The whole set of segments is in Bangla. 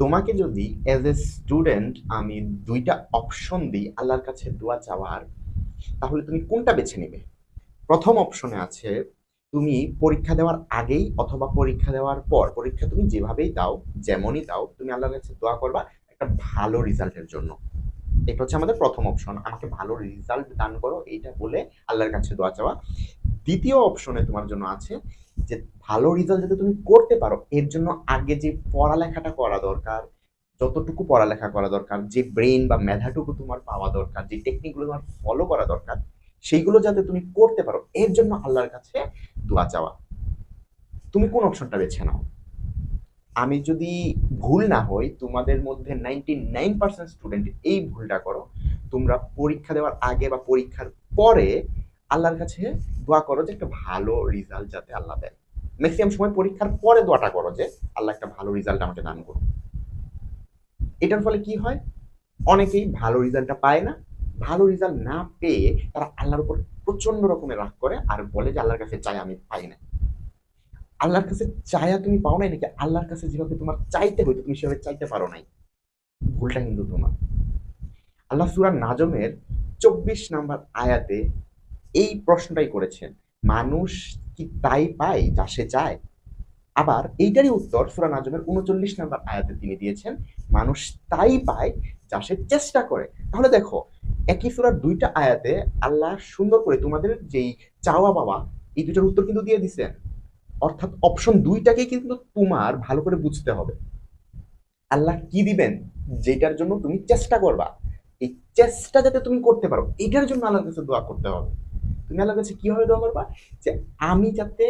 তোমাকে যদি এজ এ স্টুডেন্ট আমি দুইটা অপশন দিই, আল্লাহর কাছে দোয়া চাওয়ার, তাহলে তুমি কোনটা বেছে নেবে? প্রথম অপশনে আছে, তুমি পরীক্ষা দেওয়ার আগেই অথবা পরীক্ষা দেওয়ার পর, পরীক্ষা তুমি যেভাবেই দাও, যেমনই দাও, তুমি আল্লাহর কাছে দোয়া করবা একটা ভালো রেজাল্টের জন্য। এটা হচ্ছে আমাদের প্রথম অপশন আমাকে ভালো রেজাল্ট দান করো, এইটা বলে আল্লাহর কাছে দোয়া চাওয়া। দ্বিতীয় অপশনে তোমার জন্য আছে যে ভালো রেজাল্ট যাতে তুমি করতে পারো, এর জন্য আগে যে পড়ালেখাটা করা দরকার, যতটুকু পড়ালেখা করা দরকার, যে ব্রেন বা মেধাটুকু তোমার পাওয়া দরকার, যে টেকনিকগুলো তোমার ফলো করা দরকার, সেইগুলো যাতে তুমি করতে পারো, এর জন্য আল্লাহর কাছে দোয়া চাওয়া। তুমি কোন অপশনটা বেছে নাও? আমি যদি ভুল না হই, তোমাদের মধ্যে নাইনটি নাইন পার্সেন্ট স্টুডেন্ট এই ভুলটা করো, তোমরা পরীক্ষা দেওয়ার আগে বা পরীক্ষার পরে আল্লাহর কাছে দোয়া করো যে একটা ভালো রেজাল্ট যাতে আল্লাহ দেয় ম্যাক্সিমাম সময় পরীক্ষার পরে দোয়াটা করো যে আল্লাহ একটা ভালো রেজাল্ট আমাকে দান করো এটার ফলে কি হয়? অনেকেই ভালো রেজাল্টটা পায় না। ভালো রেজাল্ট না পেয়ে তারা আল্লাহর উপর প্রচণ্ড রকমের রাগ করে আর বলে যে আল্লাহর কাছে চাই আমি পাই না। আল্লাহর কাছে চায়া তুমি পাও নাই নাকি আল্লাহর কাছে যেভাবে তোমার চাইতে হইতো তুমি সেভাবে চাইতে পারো নাই? ভুলটা কিন্তু তোমার। আল্লাহ সুরা নাজমের চব্বিশ নাম্বার আয়াতে এই প্রশ্নটাই করেছেন। মানুষ কি তাই পায়, যা সে চায়? আবার এইটারই উত্তর সুরা নাজমের উনচল্লিশ নাম্বার আয়াতে তিনি দিয়েছেন, মানুষ তাই পায়, যা সে চেষ্টা করে। তাহলে দেখো, একই সুরার দুইটা আয়াতে আল্লাহ সুন্দর করে তোমাদের যেই চাওয়া বাবা এই দুইটার উত্তর কিন্তু দিয়ে দিছেন। অর্থাৎ অপশন দুইটাকে কিন্তু তোমার ভালো করে বুঝতে হবে। আল্লাহ কি দিবেন যেটার জন্য তুমি চেষ্টা করবা, এই চেষ্টা যাতে তুমি করতে পারো এটার জন্য আল্লাহর কাছে দোয়া করতে হবে। তুমি আল্লাহর কাছে কীভাবে দোয়া করবা? যে আমি যাতে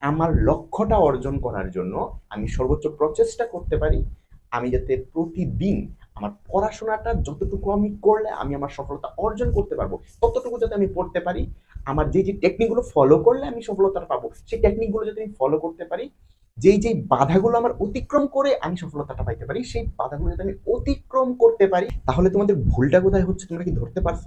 আমার লক্ষ্যটা অর্জন করার জন্য আমি সর্বোচ্চ প্রচেষ্টা করতে পারি, আমি যাতে প্রতিদিন আমার পড়াশোনাটা যতটুকু আমি করলে আমি আমার সফলতা অর্জন করতে পারব, ততটুকু যাতে আমি পড়তে পারি, আমার যে যে টেকনিকগুলো ফলো করলে আমি সফলতা পাবো, সেই টেকনিকগুলো যাতে আমি ফলো করতে পারি, যেই যেই বাধাগুলো আমার অতিক্রম করে আমি সফলতাটা পাইতে পারি, সেই বাধাগুলো যাতে আমি অতিক্রম করতে পারি, তাহলে তোমাদের ভুলটা কোথায় হচ্ছে তোমরা কি ধরতে পারছ?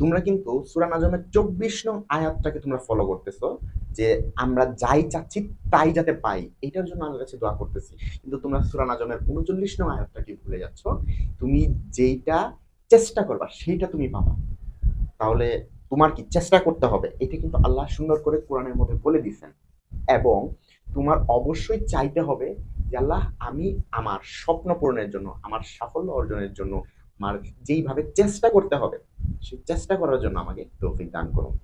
তোমরা কিন্তু সুরা নাজমের চব্বিশ নং আয়াতটাকে তোমরা ফলো করতেছো, যে আমরা যাই চাচ্ছি তাই যাতে পাই। এটার জন্য আমার কাছে দোয়া করতেছি। কিন্তু তোমরা সুরা নাজমের উনচল্লিশ নং আয়াতটাকে ভুলে যাচ্ছ। তুমি যেইটা চেষ্টা করবা, সেইটা তুমি পাবা। তাহলে তোমার কি চেষ্টা করতে হবে? এটা কিন্তু আল্লাহ সুন্দর করে কোরআনের মধ্যে বলে দিচ্ছেন এবং তোমার অবশ্যই চাইতে হবে যে আল্লাহ, আমি আমার স্বপ্ন পূরণের জন্য, আমার সাফল্য অর্জনের জন্য আমার যেইভাবে চেষ্টা করতে হবে, সেই চেষ্টা করার জন্য আমাকে তৌফিক দান করুন।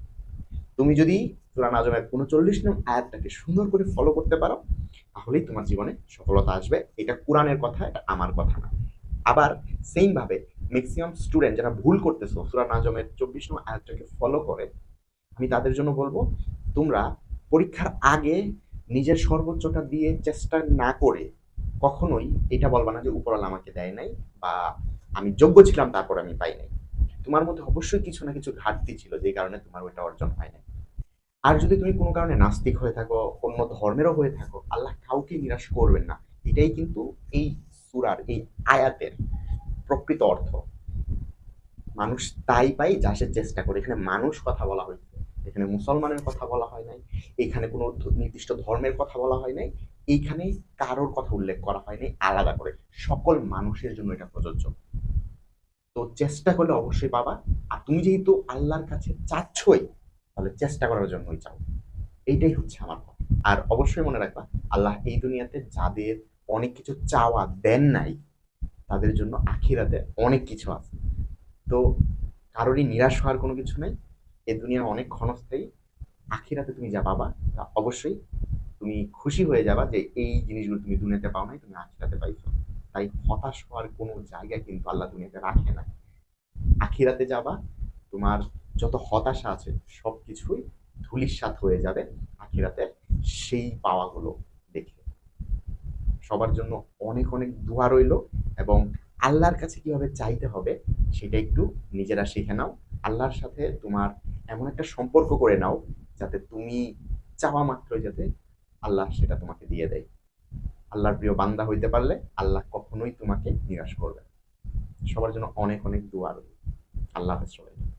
তুমি যদি সুরান আজমের উনচল্লিশ নং আয়াতটাকে সুন্দর করে ফলো করতে পারো, তাহলেই তোমার জীবনে সফলতা আসবে। এটা কোরআনের কথা, এটা আমার কথা না। আবার সেইমভাবে ম্যাক্সিমাম স্টুডেন্ট যারা ভুল করতেছো সুরান আজমের চব্বিশ নং আয়াতটাকে ফলো করে, আমি তাদের জন্য বলব, তোমরা পরীক্ষার আগে নিজের সর্বোচ্চটা দিয়ে চেষ্টা না করে কখনোই এটা বলবা না যে উপরওয়ালা আমাকে দেয় নাই বা আমি যোগ্য ছিলাম, তারপর আমি পাই নাই। তোমার মধ্যে অবশ্যই কিছু না কিছু ঘাটতি ছিল যে কারণে তোমার ওইটা অর্জন হয় নাই। আর যদি তুমি কোনো কারণে নাস্তিক হয়ে থাকো, অন্য ধর্মেরও হয়ে থাকো, আল্লাহ কাউকে নিরাশ করবেন না। এটাই কিন্তু এই সুরার, এই আয়াতের প্রকৃত অর্থ। মানুষ তাই পাই যা সে চেষ্টা করে। এখানে মানুষ কথা বলা হয়েছে এখানে মুসলমানের কথা বলা হয় নাই, এখানে কোনো নির্দিষ্ট ধর্মের কথা বলা হয় নাই, এইখানে কারোর কথা উল্লেখ করা হয়নি আলাদা করে। সকল মানুষের জন্য এটা প্রযোজ্য। তো চেষ্টা করলে অবশ্যই পাবা। আর তুমি যেহেতু আল্লাহর কাছে চাচ্ছই, তাহলে চেষ্টা করার জন্যই চাও। এইটাই হচ্ছে আমার কথা আর অবশ্যই মনে রাখবা, আল্লাহ এই দুনিয়াতে যাদের অনেক কিছু চাওয়া দেন নাই, তাদের জন্য আখিরাতে অনেক কিছু আছে। তো কারোরই নিরাশ হওয়ার কোনো কিছু নেই। এই দুনিয়া অনেক ক্ষণস্থায়ী। আখিরাতে তুমি যা পাবা, তা অবশ্যই তুমি খুশি হয়ে যাবা যে এই জিনিসগুলো তুমি দুনিয়াতে পাও নাই, তুমি আখিরাতে পাইছো। তাই হতাশ হওয়ার কোনো জায়গা কিন্তু আল্লাহ দুনিয়াতে রাখে না আখিরাতে যাবা, তোমার যত হতাশা আছে সব কিছুই ধুলিস্বাত হয়ে যাবে আখিরাতে, সেই পাওয়াগুলো দেখে। সবার জন্য অনেক অনেক দোয়া রইল এবং আল্লাহর কাছে কীভাবে চাইতে হবে সেটা একটু নিজেরা শিখে নাও। আল্লাহর সাথে তোমার এমন একটা সম্পর্ক করে নাও যাতে তুমি চাওয়া মাত্রই যাতে আল্লাহ সেটা তোমাকে দিয়ে দেয়। আল্লাহর প্রিয় বান্দা হইতে পারলে আল্লাহ কখনোই তোমাকে নিরাশ করবে। সবার জন্য অনেক অনেক দোয়া রইল আল্লাহ হাফেজ সবাই